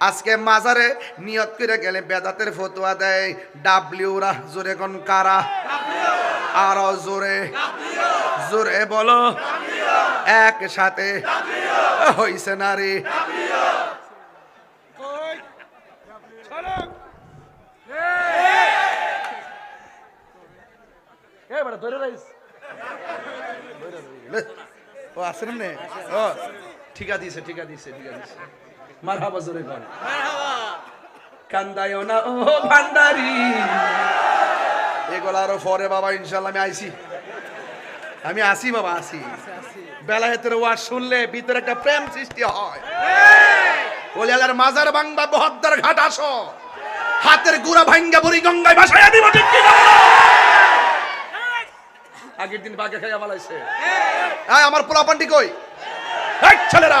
আজকে মাজারে নিয়ত করে গেলে বেদাতের ফতোয়া দেয়। ডাব্লিউরা জোরে কোন কারা? আরও জোরে। জোরে বলো। একসাথে। হইছে না রে ও আসেন ও, ঠিকা দিছে ঠিকা দিছে ঠিকা দিছে। মারহাবা জোরে কোন কান্দায়ও না ও ভান্ডারি এগুলো আরও পরে বাবা ইনশাল্লাহ আমি আইছি। আমি আসি বাবা আসি বেলায়েতের ওয়াজ শুনলে ভিতরে একটা প্রেম সৃষ্টি হয়। মাজার বাংবা বহদ্দার ঘাট আসো। হাতের গুড়া ভাঙ্গা বুড়ি গঙ্গায় ভাসাইয়া দিব ঠিক কি আগের দিন বাগে খাইয়া বলাইছে আমার পোলাপান্ডি কই? এই ছেলেরা!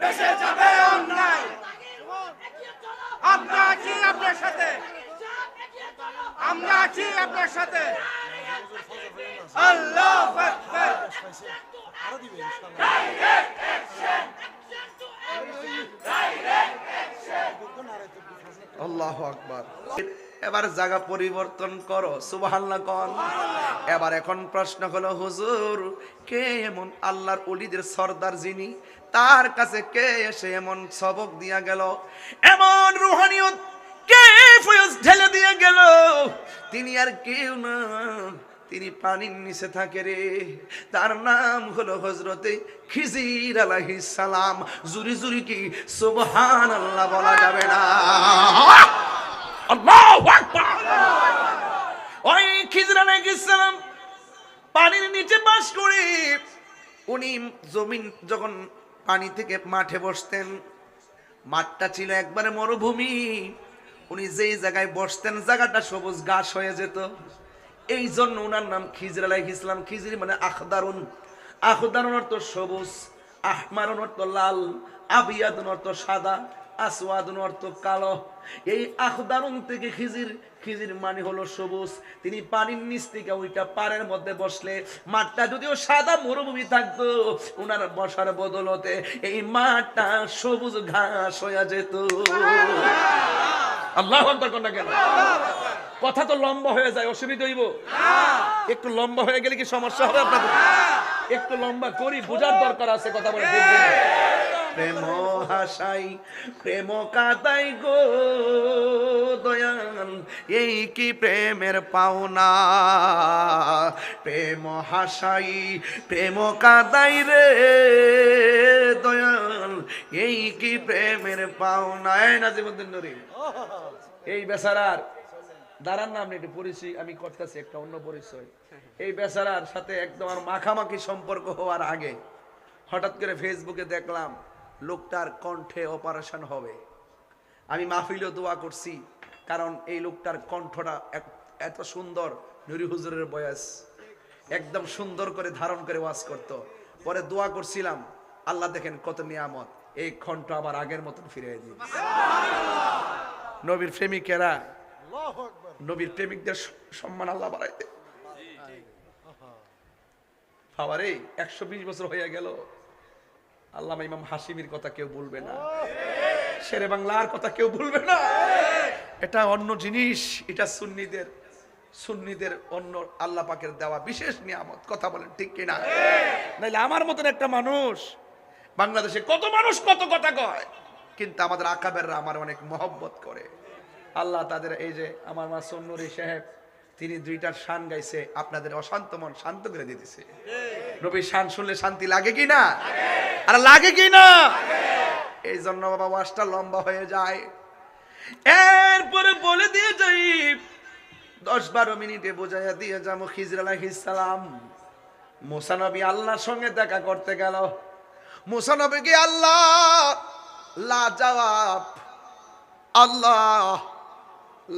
দেশে যাবে অন্যায়। আমরা আছি আপনার সাথে। আমরা আছি আপনার সাথে। আল্লাহ আকবার। এবার জায়গা পরিবর্তন করো সুবহানাল্লাহ কন। এবার এখন প্রশ্ন হলো হুজুর কে এমন আল্লাহর অলিদের সর্দার যিনি? তার কাছে কে এসে এমন সবক দিয়া গেল? এমন রুহানিয়ত কে ফয়জ ঢেলে দিয়ে গেল? তিনি আর কেউ না তিনি পানির নিচে থাকে রে। তার নাম হলো হজরতে খিজির আলাইহিস সালাম। জুরি জুরি কি সুবহান আল্লাহ বলা যাবে না? আল্লাহু আকবার ওই খিজির আলাইহিস সালাম পানির নিচে বাস করে। উনি জমিন যখন পানি থেকে মাঠে বসতেন, মাঠটা ছিল একবারে মরুভূমি। উনি যেই জায়গায় বসতেন, জায়গাটা সবুজ ঘাস হয়ে যেত। এই জন্য ওনার নাম খিজির আলাইহিস ইসলাম খিজির মানে আখদারুন। আখদারুন অর্থ সবুজ, আহমারুন অর্থ লাল, আবিয়াদুন অর্থ সাদা। আসওয়াদুন অর্থ কালো। এই আখদারুন থেকে খিজির খিজির মানে হলো সবুজ। তিনি পানির নিচ থেকে ওইটা পাড়ের মধ্যে বসলে মাঠটা যদিও সাদা মরুভূমি থাকতো বসার বদলতে এই মাঠটা সবুজ ঘাস হয়ে যেত। আল্লাহ কেন? কথা তো লম্বা হয়ে যায়, অসুবিধা হইব। একটু লম্বা হয়ে গেলে কি সমস্যা হবে আপনাদের? একটু লম্বা করি, বোঝার দরকার আছে, কথা বলে? প্রেম হাসাই, প্রেম কাদাই গো দয়াল, এই কি প্রেমের পাওনা? প্রেম হাসাই, প্রেম কাদাই রে দয়াল, এই কি প্রেমের পাওনা? এই নাজিমুদ্দিন নুরি, এই বেচারার, দাঁড়ান না আপনি একটু পরিচয়, আমি করতেছি একটা অন্য পরিচয়। এই বেচারার সাথে একদম আমার মাখামাখি সম্পর্ক হওয়ার আগে হঠাৎ করে ফেসবুকে দেখলাম লোকটার কণ্ঠে অপারেশন হবে। আমি মাহফিলেও দোয়া করছি কারণ এই লোকটার কণ্ঠটা এত সুন্দর নুরি হুজুরের বয়স। একদম সুন্দর করে ধারণ করে ওয়াজ করত। পরে দোয়া করছিলাম আল্লাহ দেখেন কত নিয়ামত। এই কণ্ঠ আবার আগের মতন ফিরে দিয়ে নবীর প্রেমিকেরা নবীর প্রেমিকদের সম্মান আল্লাহ বাড়াইতে। বাবারে একশো বিশ বছর হয়ে গেল। আল্লাহ ইমাম হাসিমির কথা কেউ বলবে না। শেরে বাংলার কথা কেউ বলবে না। এটা অন্য জিনিস এটা সুন্নিদের সুন্নিদের অন্য আল্লাহ পাকের দেওয়া বিশেষ নিয়ামত। কথা বলেন ঠিক কিনা? নাইলে আমার মতন একটা মানুষ বাংলাদেশে কত মানুষ কত কথা কয় কিন্তু আমাদের আকাবেররা আমার অনেক মহব্বত করে। আল্লাহ তাদের এই যে আমার মা সন্নুরি সাহেব তিনি দুইটার শান গাইছে আপনাদের অশান্ত মন শান্ত করে দিতেছে নবীর শান শুনলে শান্তি লাগে কি না? আর লাগে কি না? এই জন্য বাবা ওয়াজটা লম্বা হয়ে যায়। এরপরে বলে দিয়ে যাই দশ বারো মিনিটে বোঝাইয়া দিয়ে যাব খিজর আলাইহিস সালাম। মুসানবী আল্লাহর সঙ্গে দেখা করতে গেল। মুসানবীকে আল্লাহ? লা জবাব আল্লাহ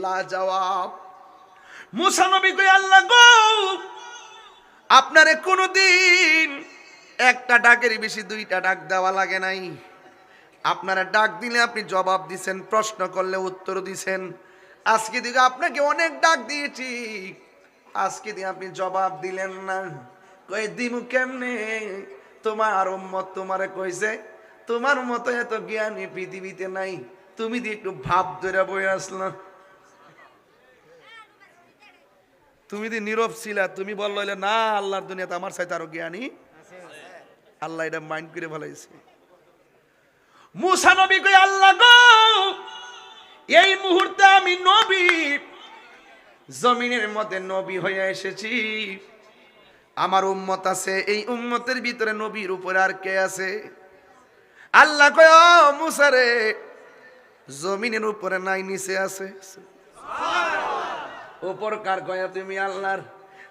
লা জবাব মুসা কই, আল্লাহ গো, আপনারে কোনোদিন একটা ডাকের বেশি দুইটা ডাক দেওয়া লাগে নাই। আপনারা ডাক দিলে আপনি জবাব দিছেন, প্রশ্ন করলে উত্তর দিছেন। আজকে দিকে আপনাকে অনেক ডাক দিয়েছি। আজকে দিয়ে আপনি জবাব দিলেন না। কই, দিমু কেমনে? তোমার উম্মত তোমারে কইছে, তোমার মতো এত জ্ঞানী পৃথিবীতে নাই। তুমি দিয়ে একটু ভাব ধরে বই আসলা তুমি যদি নীরব ছিলা, তুমি বলল না, আল্লাহর দুনিয়াতে আমার সাথে আরও জ্ঞানী। আল্লাহ এটা মাইন্ড করে ফেলাইছে। মুসা নবী কই, আল্লাহ গো, এই মুহূর্তে আমি নবী, জমিনের মধ্যে নবী হয়ে এসেছি। আমার উম্মত আছে, এই উম্মতের ভিতরে নবীর উপরে আর কে আছে? আল্লাহ কয়, "ও মুসা রে, জমিনের উপরে নাই, নিচে আছে। উপর কার কয়, তুমি আল্লাহর।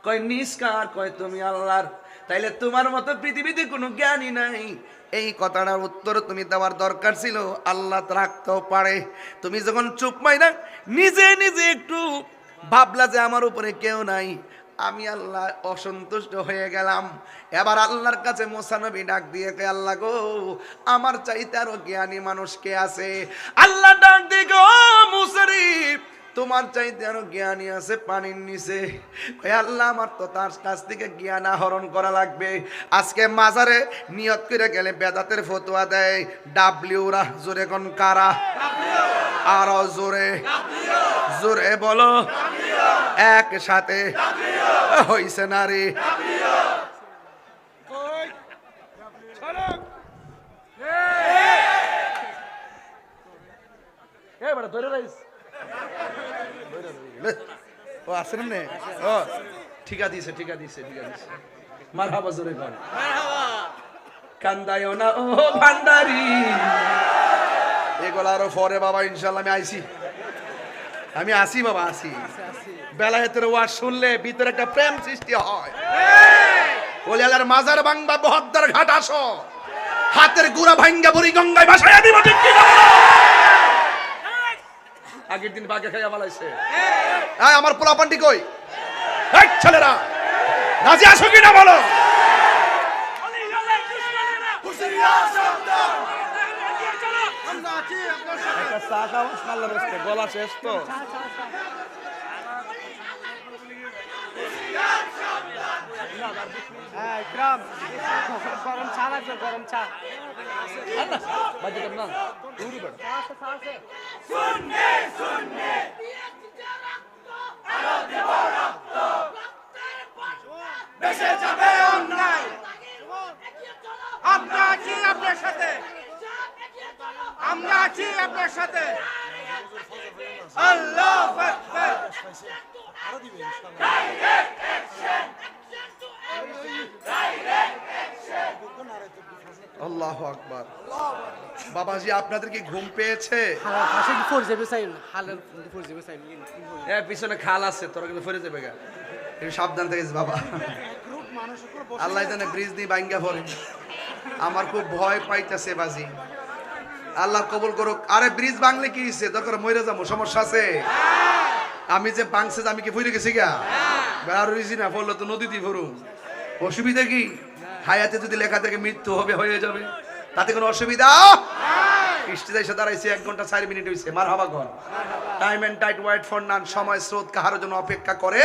কয় নিজ কার কয়, তুমি আল্লাহর। তাইলে তোমার মতো পৃথিবীতে কোনো জ্ঞানী নাই। এই কথাটার উত্তর তুমি দেওয়ার দরকার ছিল, আল্লাহ রাখতেও পারে। তুমি যখন চুপ মাই না নিজে নিজে একটু ভাবলা যে আমার উপরে কেউ নাই, আমি আল্লাহ অসন্তুষ্ট হয়ে গেলাম। এবার আল্লাহর কাছে মোসানবী ডাক দিয়ে কে আল্লাহ গো, আমার চাইতে আরও জ্ঞানী মানুষ কে আছে? আল্লাহ ডাক দিয়ে গো মুসারিফ তোমার চাইতে আরও জ্ঞানী আছে পানির নিচে আল্লাহ আমার তো তার কাছ থেকে জ্ঞান আহরণ করা লাগবে আজকে মাজারে নিয়ত করে গেলে বেদাতের ফতোয়া দেয় ডাবলিউরা জোরে কোন কারা আরও জোরে জোরে বলো একসাথে হইছে না রে কই চলো এবারে ধরে রাইস ও আসেন নে। ও ঠিকা দিছে ঠিকা দিছে ঠিকা দিছে। মারহাবা জোরে কর কান্দায়ও না ও ভান্ডারি। এগুলো আরও পরে বাবা ইনশাল্লাহ আমি আইছি। আমি আসি বাবা আসি বেলায়েতের ওয়াজ শুনলে ভিতরে একটা প্রেম সৃষ্টি হয়। ওলিয়ালার মাজার বাংবা বহদ্দার ঘাট আসো হাতের গুড়া ভাঙ্গা বুড়ি গঙ্গায় ভাসাইয়া দিব ঠিক কি? আগের দিন বাগে খাইয়া বলাইছে। হ্যাঁ আমার পোলাপান্ডি কই? এই ছেলেরা রাজি আসো কিনা বলো? গলা শেষ তো হ্যাঁ ইকরাম গরম চা লাগবে, গরম চা। বাজে কেমন না দূরি বেড়া দেশে যাবে অন্যায় আমরা আছি আপনার সাথে। আমরা আছি আপনার সাথে। আল্লাহ আকবার। আল্লাহ আকবার। বাবাজি আপনাদের কি ঘুম পেয়েছে? পিছনে খাল আছে তোরা কিন্তু ফিরে যাবে গা। সাবধান থাকিস বাবা। আল্লাহ জানে ব্রিজ দিয়ে বাইঙ্গা পড়ে। আমার খুব ভয় পাইতেছে বাজি। আল্লাহ কবল করুক। আরে ব্রিজ বাংলে কি হইছে? দরকার মরে যাব সমস্যা আছে। আমি যে বাংছে আমি কি ফুরে গেছি গা? আর না পড়ল তো নদীতে ভরুম। অসুবিধা কি? হায়াতে যদি লেখা থেকে মৃত্যু হবে, হয়ে যাবে। তাতে কোনো অসুবিধা? এক ঘণ্টা চার মিনিট হয়েছে মার ঘর। Time and tide wait for সময়, স্রোত কাহার জন্য অপেক্ষা করে